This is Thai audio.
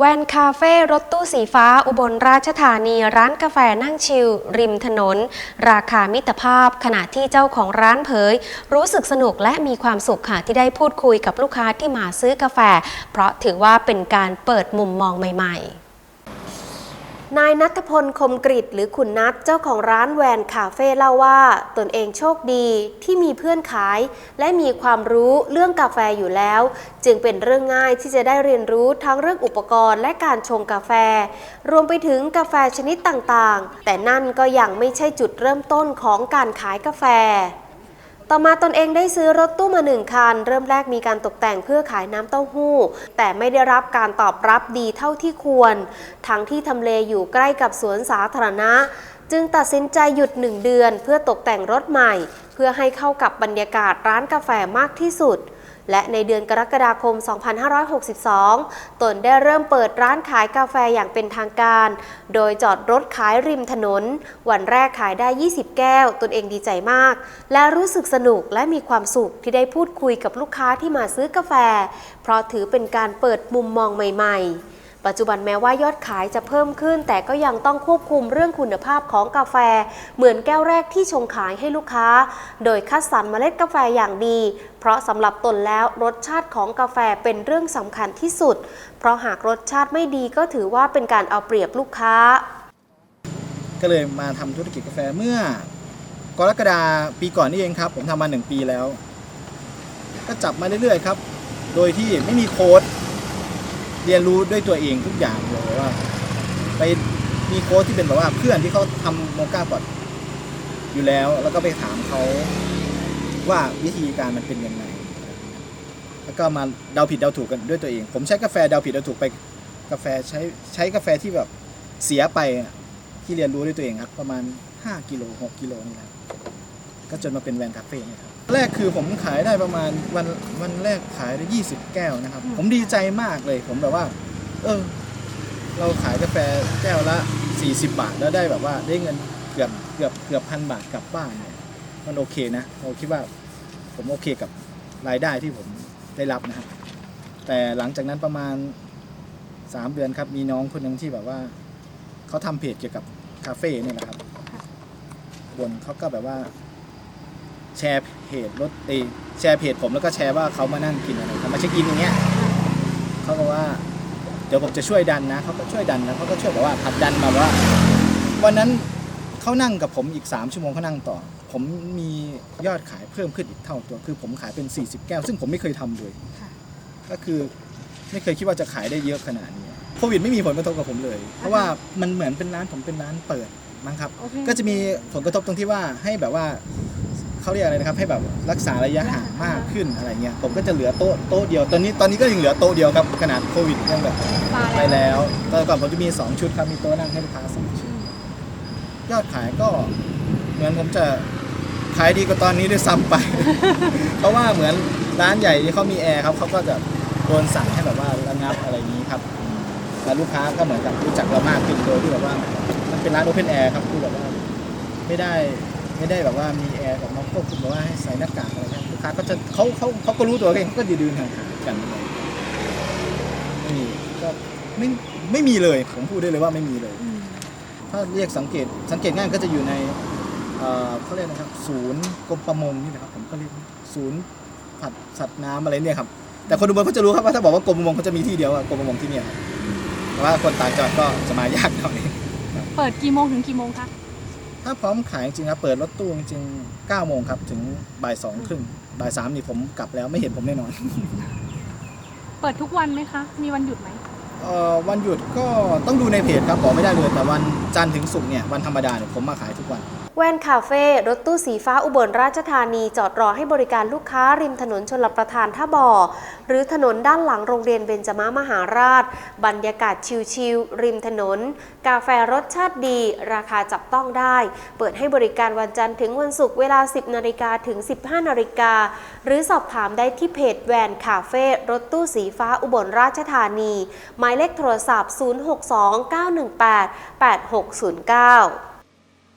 แวนคาเฟ่รถตู้สีฟ้าอุบลราชธานี ร้านกาแฟนั่งชิล ริมถนน ราคามิตรภาพ ขณะที่เจ้าของร้านเผย รู้สึกสนุกและมีความสุขค่ะ ที่ได้พูดคุยกับลูกค้าที่มาซื้อกาแฟ เพราะถือว่าเป็นการเปิดมุมมองใหม่ ๆ นายนัทพลคมกริตหรือคุณนัทเจ้าของร้านแวนคาเฟ่เล่าว่า ตนเองโชคดีที่มีเพื่อนขาย และมีความรู้เรื่องกาแฟอยู่แล้ว จึงเป็นเรื่องง่ายที่จะได้เรียนรู้ทั้งเรื่องอุปกรณ์และการชงกาแฟ รวมไปถึงกาแฟชนิดต่างๆ แต่นั่นก็ยังไม่ใช่จุดเริ่มต้นของการขายกาแฟ ต่อมาตนเองได้ซื้อรถตู้มาหนึ่งคัน เริ่มแรกมีการตกแต่งเพื่อขายน้ำเต้าหู้ แต่ไม่ได้รับการตอบรับดีเท่าที่ควร ทั้งที่ทำเลอยู่ใกล้กับสวนสาธารณะ จึงตัดสินใจหยุดหนึ่งเดือน เพื่อตกแต่งรถใหม่ เพื่อให้เข้ากับบรรยากาศร้านกาแฟมากที่สุด และในเดือนกรกฎาคม 2562 ตนได้เริ่มเปิดร้านขายกาแฟอย่างเป็นทางการ โดยจอดรถขายริมถนน วันแรกขายได้ 20 แก้ว ตนเองดีใจมาก และรู้สึกสนุกและมีความสุขที่ได้พูดคุยกับลูกค้าที่มาซื้อกาแฟ เพราะถือเป็นการเปิดมุมมองใหม่ ๆ ปัจจุบันแม้ว่ายอดขายจะเพิ่มขึ้น แต่ก็ยังต้องควบคุมเรื่องคุณภาพของกาแฟ เหมือนแก้วแรกที่ชงขายให้ลูกค้า โดยคัดสรรเมล็ดกาแฟอย่างดี เพราะสำหรับตนแล้วรสชาติของกาแฟเป็นเรื่องสำคัญที่สุด เพราะหากรสชาติไม่ดีก็ถือว่าเป็นการเอาเปรียบลูกค้า ก็เลยมาทำธุรกิจกาแฟเมื่อกรกฎาปีก่อนนี่เองครับ ผมทำมาหนึ่งปีแล้ว ก็จับมาเรื่อยๆครับ โดยที่ไม่มีโค้ด เรียนรู้ด้วยตัวเองทุกอย่างเลยว่า ไปมีโค้ดที่เป็นแบบว่าเพื่อนที่เขาทำโมก้าบอดอยู่แล้ว แล้วก็ไปถามเขาว่าวิธีการมันเป็นยังไง แล้วก็มาเดาผิดเดาถูกกันด้วยตัวเอง ผมใช้กาแฟเดาผิดเดาถูกไปกาแฟใช้ใช้กาแฟที่แบบเสียไปที่เรียนรู้ด้วยตัวเองครับ ประมาณ 5กิโล6กิโลนี่แหละ ก็จนมาเป็นแวนคาเฟ่เนี่ยครับแรกคือผมขายได้ประมาณวันวันแรกขายได้ 20 แก้วนะครับ ผมดีใจมากเลย ผมแบบว่า เออ เราขายกาแฟแก้วละ 40 บาทแล้วได้แบบว่าได้เงินเกือบเกือบเกือบพันบาทกลับบ้านเนี่ยมันโอเคนะเราคิดว่าผมโอเคกับรายได้ที่ผมได้รับนะครับแต่หลังจากนั้นประมาณ 3 เดือนครับ มีน้องคนหนึ่งที่แบบว่าเขาทำเพจเกี่ยวกับคาเฟ่เนี่ยนะครับบนเขาก็แบบว่า แชร์เพจรถเอยแชร์เพจผมแล้วก็แชร์ว่าเขามานั่งกินอะไรเขามาเช็คอินอย่างเงี้ยเขาบอกว่าเดี๋ยวผมจะช่วยดันนะเขาก็ช่วยดันนะเขาก็ช่วยแบบว่าผลักดันมาว่า วันนั้นเขานั่งกับผมอีก 3 ชั่วโมงเขานั่งต่อ ผมมียอดขายเพิ่มขึ้นอีกเท่าตัวคือผมขายเป็น 40 แก้ว ซึ่งผมไม่เคยทำเลยก็คือไม่เคยคิดว่าจะขายได้เยอะขนาดนี้โควิดไม่มีผลกระทบกับผมเลย เพราะว่ามันเหมือนเป็นร้านผมเป็นร้านเปิดมั้งครับ ก็จะมีผลกระทบตรงที่ว่าให้แบบว่า เขาเรียกอะไรนะครับให้แบบรักษาระยะห่างมากขึ้นอะไรเงี้ยผมก็จะเหลือโต๊ะโต๊ะเดียวตอนนี้ตอนนี้ก็ยังเหลือโต๊ะเดียวครับขนาดโควิดยังแบบไปแล้วตอนก่อนผมจะมี 2 ชุดครับมีโต๊ะนั่งให้ลูกค้าสองชุดยอดขายก็เหมือนผมจะขายดีกว่าตอนนี้ด้วยซ้ำไป เพราะว่าเหมือนร้านใหญ่ที่เขามีแอร์ครับเขาก็จะโดนสั่งให้แบบว่าระงับอะไรนี้ครับแล้วลูกค้าก็เหมือนกับรู้จักเรามากขึ้นโดยที่แบบว่ามันเป็นร้านโอเพนแอร์ครับคือแบบว่าไม่ได้ ไม่ได้แบบว่ามีแอร์แบบมาควบคุมแบบว่าให้ใส่หน้ากากอะไรเงี้ยลูกค้าก็จะเขาเขาเขาก็รู้ตัวเองเขาก็ยืนห่างๆกันอะไรไม่มีก็ไม่ไม่มีเลยผมพูดได้เลยว่าไม่มีเลย ถ้าเรียกสังเกตสังเกตง่ายก็จะอยู่ในเอ่อเขาเรียกนะครับ ศูนย์กรมประมงนี่นะครับผมก็เรียกศูนย์ผัดสัตว์น้ำอะไรเนี่ยครับแต่คนดูบนเขาจะรู้ครับว่าถ้าบอกว่ากรมประมงเขาจะมีที่เดียวอะกรมประมงที่เนี่ยครับแต่ว่าคนต่างจังหวัดก็จะมายากหน่อยเปิดกี่โมงถึงกี่โมงคะ ถ้าพร้อมขายจริงๆครับเปิดรถตู้จริงๆ9โมงครับถึงบ่ายสองครึ่งบ่ายสามนี่ผมกลับแล้วไม่เห็นผมแน่นอนเปิดทุกวันไหมคะ มีวันหยุดไหมเอ่อวันหยุดก็ต้องดูในเพจครับบอกไม่ได้เลยแต่วันจันทร์ถึงศุกร์เนี่ยวันธรรมดาเนี่ยผมมาขายทุกวัน แวนคาเฟ่รถตู้สีฟ้าอุบลราชธานีจอดรอให้บริการลูกค้าริมถนนชนลประทานท่าบ่อ หรือถนนด้านหลังโรงเรียนเบญจมามหาราช บรรยากาศชิลๆริมถนน กาแฟรสชาติดี ราคาจับต้องได้ เปิดให้บริการวันจันทร์ถึงวันศุกร์เวลา 10นาฬิกาถึง 15นาฬิกาหรือสอบถามได้ที่เพจแวนคาเฟ่รถตู้สีฟ้าอุบลราชธานี หมายเลขโทรศัพท์ 062 918 8609